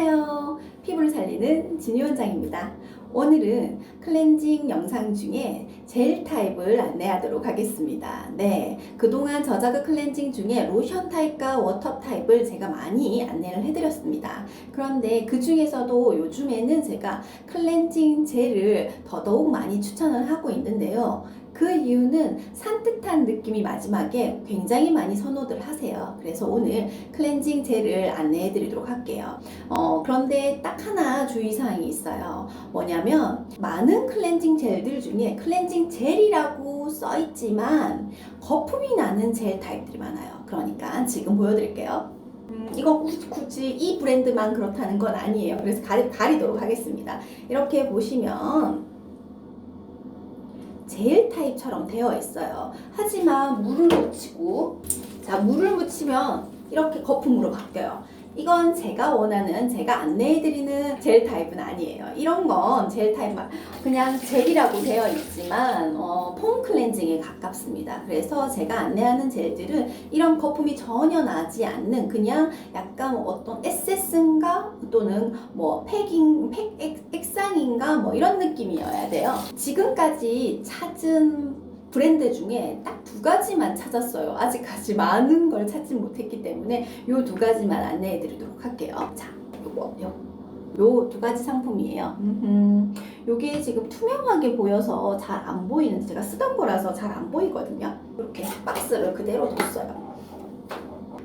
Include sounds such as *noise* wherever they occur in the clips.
안녕하세요. 피부를 살리는 진유 원장입니다. 오늘은 클렌징 영상 중에 젤 타입을 안내하도록 하겠습니다. 네, 그동안 저자극 클렌징 중에 로션 타입과 워터 타입을 제가 많이 안내를 해드렸습니다. 그런데 그 중에서도 요즘에는 제가 클렌징 젤을 더더욱 많이 추천을 하고 있는데요. 그 이유는 산뜻한 느낌이 마지막에 굉장히 많이 선호들 하세요. 그래서 오늘 클렌징 젤을 안내해 드리도록 할게요. 어, 그런데 딱 하나 주의사항이 있어요. 뭐냐면, 많은 클렌징 젤들 중에 클렌징 젤이라고 써 있지만, 거품이 나는 젤 타입들이 많아요. 그러니까 지금 보여드릴게요. 음, 이거 구- 굳이 이 브랜드만 그렇다는 건 아니에요. 그래서 가리, 가리도록 하겠습니다. 이렇게 보시면, 젤 타입처럼 되어 있어요. 하지만 물을 묻히고 자 물을 묻히면 이렇게 거품으로 바뀌어요. 이건 제가 원하는 제가 안내해드리는 젤 타입은 아니에요. 이런 건 젤 타입만 그냥 젤이라고 되어 있지만 어, 폼 클렌징에 가깝습니다. 그래서 제가 안내하는 젤들은 이런 거품이 전혀 나지 않는 그냥 약간 어떤 에센스인가 또는 뭐 팩인 팩 액- 액상인가 뭐 이런 느낌이어야 돼요. 지금까지 찾은 브랜드 중에 딱 두 가지만 찾았어요. 아직까지 많은 걸 찾지 못했기 때문에 요 두 가지만 안내해 드리도록 할게요. 자, 요거 요. 요두 가지 상품이에요. 음흠. 요게 지금 투명하게 보여서 잘 안 보이는 제가 쓰던 거라서 잘 안 보이거든요. 이렇게 박스를 그대로 뒀어요.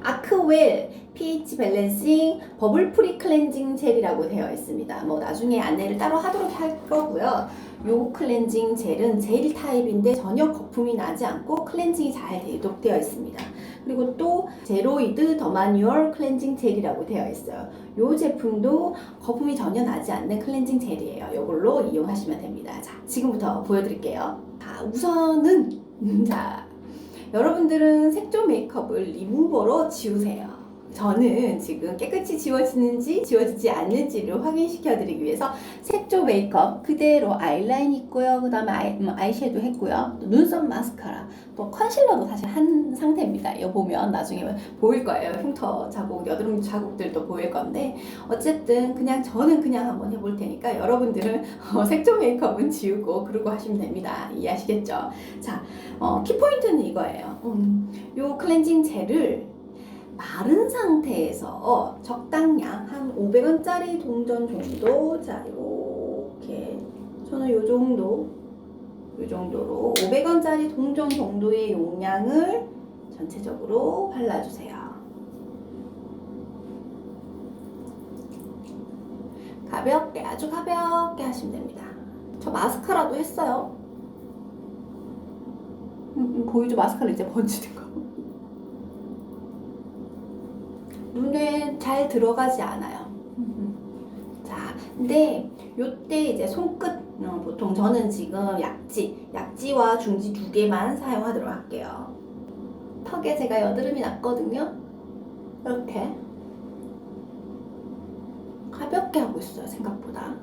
아크웰 pH 밸런싱 버블 프리 클렌징 젤이라고 되어 있습니다. 뭐 나중에 안내를 따로 하도록 할 거고요. 요 클렌징 젤은 젤 타입인데 전혀 거품이 나지 않고 클렌징이 잘 되도록 되어 있습니다. 그리고 또 제로이드 더마뉴얼 클렌징 젤이라고 되어 있어요. 요 제품도 거품이 전혀 나지 않는 클렌징 젤이에요. 요걸로 이용하시면 됩니다. 자, 지금부터 보여드릴게요. 자, 우선은 *laughs* 자 여러분들은 색조 메이크업을 리무버로 지우세요. 저는 지금 깨끗이 지워지는지 지워지지 않는지를 확인시켜 드리기 위해서 색조 메이크업 그대로 아이라인 있고요. 그 다음에 아이, 음, 아이섀도우 했고요. 또 눈썹 마스카라 또 컨실러도 사실 한 상태입니다. 이거 보면 나중에 보일 거예요. 흉터 자국, 여드름 자국들도 보일 건데 어쨌든 그냥 저는 그냥 한번 해볼 테니까 여러분들은 *laughs* 어, 색조 메이크업은 지우고 그러고 하시면 됩니다. 이해하시겠죠? 자, 어, 키포인트는 이거예요. 음, 요 클렌징 젤을 마른 상태에서 적당량 한 500원짜리 동전 정도 자 이렇게 저는 요 정도 요 정도로 500원짜리 동전 정도의 용량을 전체적으로 발라주세요. 가볍게 아주 가볍게 하시면 됩니다. 저 마스카라도 했어요. 음, 음, 보이죠 마스카라 이제 번지는 거. 눈에 잘 들어가지 않아요. 자, 근데 요때 이제 손끝 어, 보통 저는 지금 약지, 약지와 중지 두 개만 사용하도록 할게요. 턱에 제가 여드름이 났거든요. 이렇게 가볍게 하고 있어요 생각보다.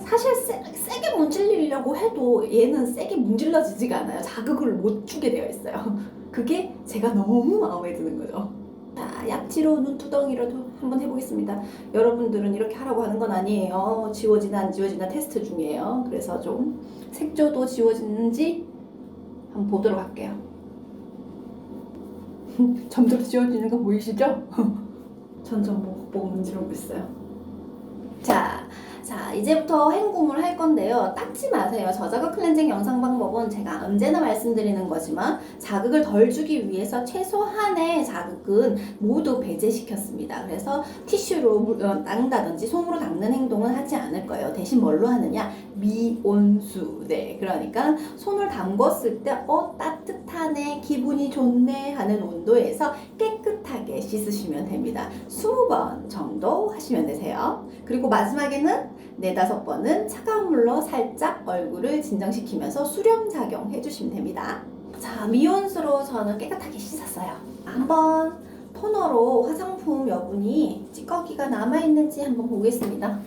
사실 세, 세게 문질리려고 해도 얘는 세게 문질러지지가 않아요. 자극을 못 주게 되어 있어요. 그게 제가 너무 마음에 드는 거죠. 자, 약지로 눈두덩이로도 한번 해보겠습니다. 여러분들은 이렇게 하라고 하는 건 아니에요. 지워지나 안 지워지나 테스트 중이에요. 그래서 좀 색조도 지워지는지 한번 보도록 할게요. *laughs* 점점 지워지는 거 보이시죠? 점점 보고 문지르고 있어요. 자, 자, 이제부터 헹굼을 할 건데요. 닦지 마세요. 저자극 클렌징 영상 방법은 제가 언제나 말씀드리는 거지만 자극을 덜 주기 위해서 최소한의 자극은 모두 배제시켰습니다. 그래서 티슈로 물- 어, 닦는다든지 손으로 닦는 행동은 하지 않을 거예요. 대신 뭘로 하느냐? 미온수. 네, 그러니까 손을 담궜을 때 어, 따뜻하네, 기분이 좋네 하는 온도에서 깨끗 하게 씻으시면 됩니다. 20번 정도 하시면 되세요. 그리고 마지막에는 네다섯 번은 차가운 물로 살짝 얼굴을 진정시키면서 수렴 작용 해주시면 됩니다. 자, 미온수로 저는 깨끗하게 씻었어요. 한번 토너로 화장품 여분이 찌꺼기가 남아있는지 한번 보겠습니다.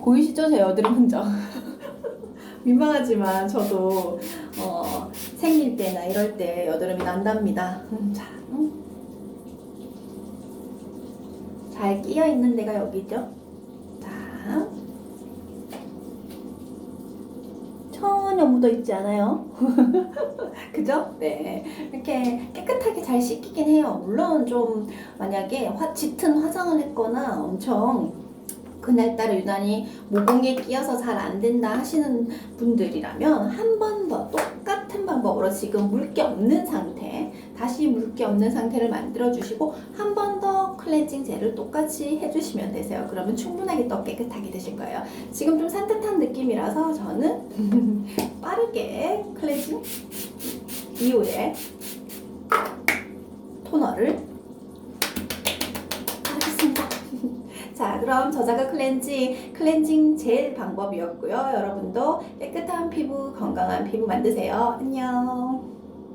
보이시죠? 제 여드름 흔적. *laughs* 민망하지만 저도 어, 생일 때나 이럴 때 여드름이 난답니다. 음, 자, 음. 잘 끼어 있는 데가 여기죠. 자, 전혀 묻어 있지 않아요. *laughs* 그죠? 네. 이렇게 깨끗하게 잘 씻기긴 해요. 물론 좀 만약에 화, 짙은 화장을 했거나 엄청 그날따라 유난히 모공에 끼어서 잘 안 된다 하시는 분들이라면 한 번 더 똑같은 방법으로 지금 물기 없는 상태 다시 물기 없는 상태를 만들어 주시고 한 번 더 클렌징 젤을 똑같이 해주시면 되세요. 그러면 충분하게 또 깨끗하게 되실 거예요. 지금 좀 산뜻한 느낌이라서 저는 *laughs* 빠르게 클렌징 이후에 토너를 하겠습니다. *laughs* 자, 그럼 저자가 클렌징, 클렌징 젤 방법이었고요. 여러분도 깨끗한 피부, 건강한 피부 만드세요. 안녕.